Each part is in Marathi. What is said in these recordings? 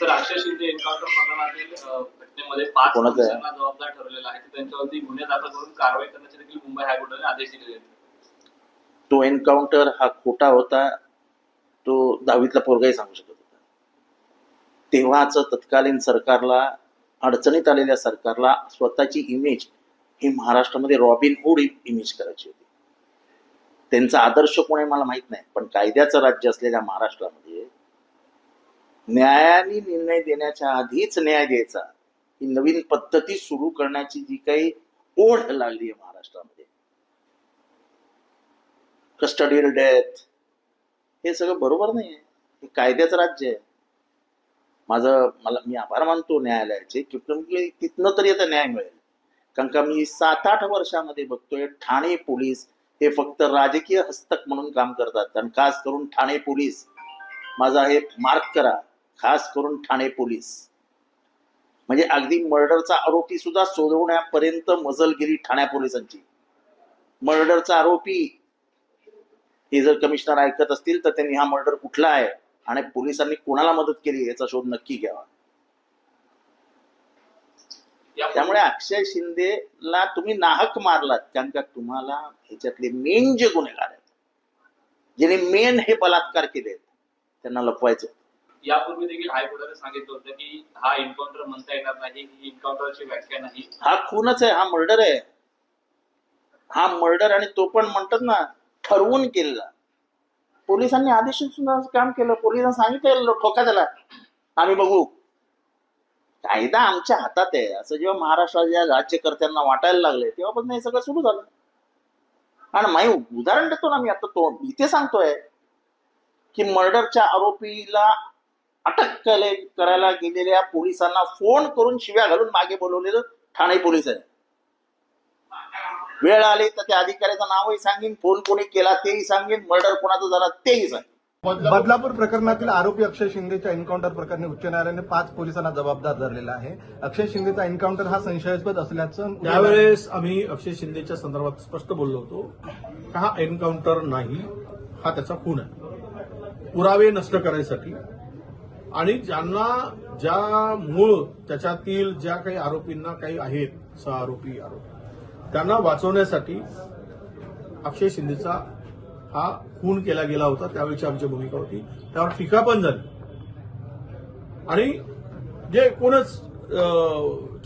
सर अक्षय शिंदे एन्काउंटर प्रकरणातील अ, घटनेमध्ये पाच कोणाचं आहे? पोलिसांना जबाबदार ठरवलेला आहे. त्यांच्यावरती गुन्हे दाखल करून कारवाई करण्याचे देखील मुंबई हायकोर्टाने आदेश दिलेले आहेत. तो एन्काउंटर हा खोटा होता तो दहावीतला पोरगाही सांगू शकत होता. तेव्हाच तत्कालीन सरकारला अडचणीत आलेल्या सरकारला स्वतःची इमेज ही महाराष्ट्रामध्ये रॉबिन हुड इमेज करायची होती. त्यांचा आदर्श कोण आहे मला माहीत नाही पण कायद्याचं राज्य असलेल्या महाराष्ट्रामध्ये न्यायाने निर्णय देण्याच्या आधीच न्याय द्यायचा ही नवीन पद्धती सुरू करण्याची जी काही ओढ लागली आहे महाराष्ट्रामध्ये. कस्टडियल डेथ हे सगळं बरोबर नाही आहे हे कायद्याचं राज्य आहे. माझं मला मी आभार मानतो न्यायालयाचे की तिथनं तरी आता न्याय मिळेल. कारण का मी सात आठ वर्षामध्ये बघतोय ठाणे पोलीस हे फक्त राजकीय हस्तक म्हणून काम करतात. आणि खास करून ठाणे पोलीस माझा हे मार्क करा. खास करून ठाणे पोलीस. म्हणजे अगदी मर्डरचा आरोपी सुद्धा सोडवण्यापर्यंत मजलगिरी ठाण्या पोलिसांची. मर्डरचा आरोपी हे जर कमिशनर ऐकत असतील तर त्यांनी हा मर्डर कुठला आहे आणि पोलिसांनी कोणाला मदत केली याचा शोध नक्की घ्यावा. त्यामुळे अक्षय शिंदेला तुम्ही नाहक मारलात कारण का तुम्हाला ह्याच्यातले मेन जे गुन्हेगार आहेत ज्यांनी मेन हे बलात्कार केले त्यांना लपवायचं यापूर्वी देखील हायकोर्टाने सांगितलं होतं की हा एन्काउंटर म्हणता येणार नाही ही एन्काउंटरची व्याख्या नाही. हा खूनच आहे हा मर्डर आहे. हा मर्डर आणि तो पण म्हणतात ना ठरवून केलेला. पोलिसांनी आदेश सुद्धा काम केलं पोलिसांनी सांगितलं ठोका त्याला. आम्ही बघू. कायदा आमच्या हातात आहे. असं जेव्हा महाराष्ट्राच्या राज्यकर्त्यांना वाटायला लागले तेव्हापासून हे सगळं सुरू झालं. आणि माही उदाहरण देतो ना मी आता तो इथे सांगतोय की मर्डरच्या आरोपीला अटक केले करायला गेलेल्या पोलिसांना फोन करून शिव्या घालून मागे बोलवलेलं ठाणे पोलीस आहे. वेळ आली तर त्या अधिकाऱ्याचं नावही सांगेन फोन कोणी केला तेही सांगेन मर्डर कोणाचं झाला तेही सांगेन. बदलापूर प्रकरणातील आरोपी अक्षय शिंदेच्या एन्काउंटर प्रकरणी उच्च न्यायालयाने पाच पोलिसांना जबाबदार धरलेला आहे. अक्षय शिंदेचा एन्काउंटर हा संशयास्पद असल्याचं त्यावेळेस आम्ही अक्षय शिंदेच्या संदर्भात स्पष्ट बोललो होतो. हा एन्काउंटर नाही? हा त्याचा खून आहे. पुरावे नष्ट करायसाठी आणि ज्यांना ज्या मूळ त्याच्यातील ज्या काही आरोपींना काही आहेत सहा आरोपी आरोपी त्यांना वाचवण्यासाठी अक्षय शिंदेचा हा खून केला गेला होता. त्यावेळीची आमची भूमिका होती. त्यावर टीका पण झाली. आणि जे एकूणच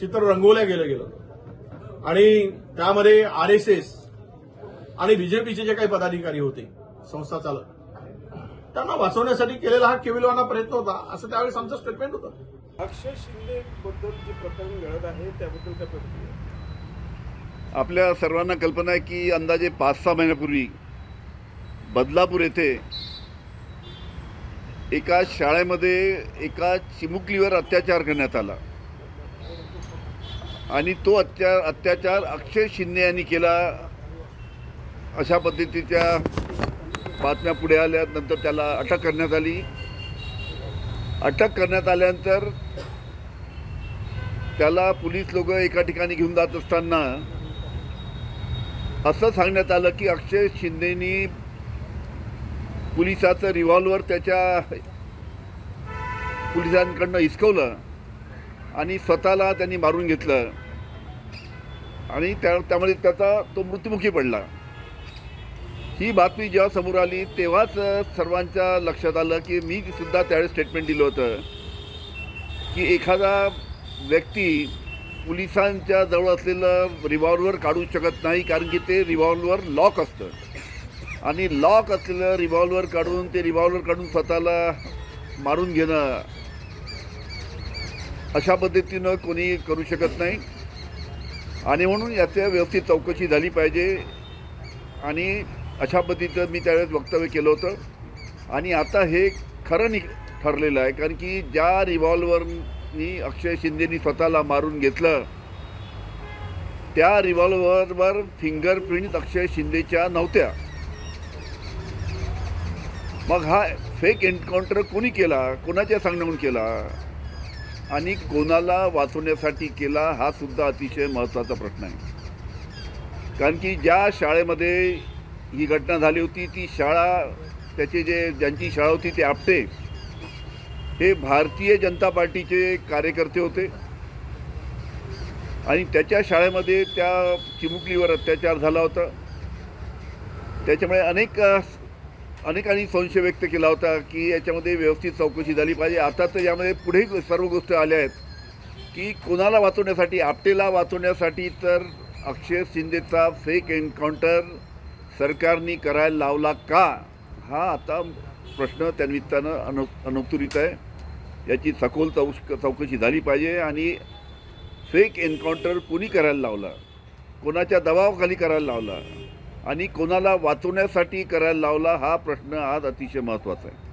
चित्र रंगवल्या गेलं गेलं. आणि त्यामध्ये आर एस एस आणि बीजेपीचे जे काही पदाधिकारी होते संस्था चालक त्यांना वाचवण्यासाठी केलेला हा केविलवाना प्रयत्न होता. असं त्यावेळेस आमचं स्टेटमेंट होतं. अक्षय शिंदे बद्दल जे प्रकरण घडत आहे त्याबद्दल काय प्रतिक्रिया आपल्या सर्वांना कल्पना आहे की अंदाजे पाच सहा महिन्यापूर्वी बदलापूर येथे एका शाळेमध्ये एका चिमुकलीवर अत्याचार करण्यात आला. आणि तो अत्या अत्याचार अक्षय शिंदे यांनी केला अशा पद्धतीच्या बातम्या पुढे आल्या नंतर त्याला अटक करण्यात आली. अटक करण्यात आल्यानंतर त्याला पोलीस लोक एका ठिकाणी घेऊन जात असताना असं सांगण्यात आलं की अक्षय शिंदेनी पोलिसाचं रिव्हॉल्वर त्याच्या पोलिसांकडनं हिसकवलं आणि स्वतःला त्यांनी मारून घेतलं. आणि त्या त्यामुळे त्याचा तो मृत्युमुखी पडला. ही बातमी जेव्हा समोर आली तेव्हाच सर्वांच्या लक्षात आलं की मी सुद्धा त्यावेळेस स्टेटमेंट दिलं होतं की एखादा व्यक्ती पोलिसांच्या जवळ असलेलं रिव्हॉल्वर काढू शकत नाही कारण की ते रिव्हॉल्वर लॉक असतं. आणि लॉक असलेलं रिव्हॉल्वर काढून ते रिव्हॉल्वर काढून स्वतःला मारून घेणं अशा पद्धतीनं कोणी करू शकत नाही. आणि म्हणून याच्या व्यवस्थित चौकशी झाली पाहिजे. आणि अशा पद्धतीचं मी त्यावेळेस वक्तव्य केलं होतं. आणि आता हे खरं नि ठरलेलं आहे. कारण की ज्या रिव्हॉल्वरनी अक्षय शिंदेनी स्वतःला मारून घेतलं त्या रिव्हॉल्वरवर फिंगरप्रिंट अक्षय शिंदेच्या नव्हत्या. मग हा फेक एन्काउंटर कोणी केला? कोणाच्या सांगण्याहून केला? आणि कोणाला वाचवण्यासाठी केला? हा सुद्धा अतिशय महत्त्वाचा प्रश्न आहे. कारण की ज्या शाळेमध्ये ही घटना झाली होती ती शाळा त्याचे जे ज्यांची शाळा होती ते आपटे. हे भारतीय जनता पार्टीचे कार्यकर्ते होते. आणि त्याच्या शाळेमध्ये त्या चिमुकलीवर अत्याचार झाला होता. त्याच्यामुळे अनेक अनेकांनी संशय व्यक्त केला होता की याच्यामध्ये व्यवस्थित चौकशी झाली पाहिजे. आता तर यामध्ये पुढे सर्व गोष्टी आल्या आहेत की कोणाला वाचवण्यासाठी आपटेला वाचवण्यासाठी तर अक्षय शिंदेचा फेक एन्काउंटर सरकारने करायला लावला का? हा आता प्रश्न त्यानिमित्तानं अनु अनुत्तरित आहे. याची सखोल चौश चौकशी झाली पाहिजे आणि फेक एन्काउंटर कोणी करायला लावला? कोणाच्या दबावाखाली करायला लावला? आणि कोणाला वाचवण्यासाठी करायला लावला? हा प्रश्न आज अतिशय महत्त्वाचा आहे.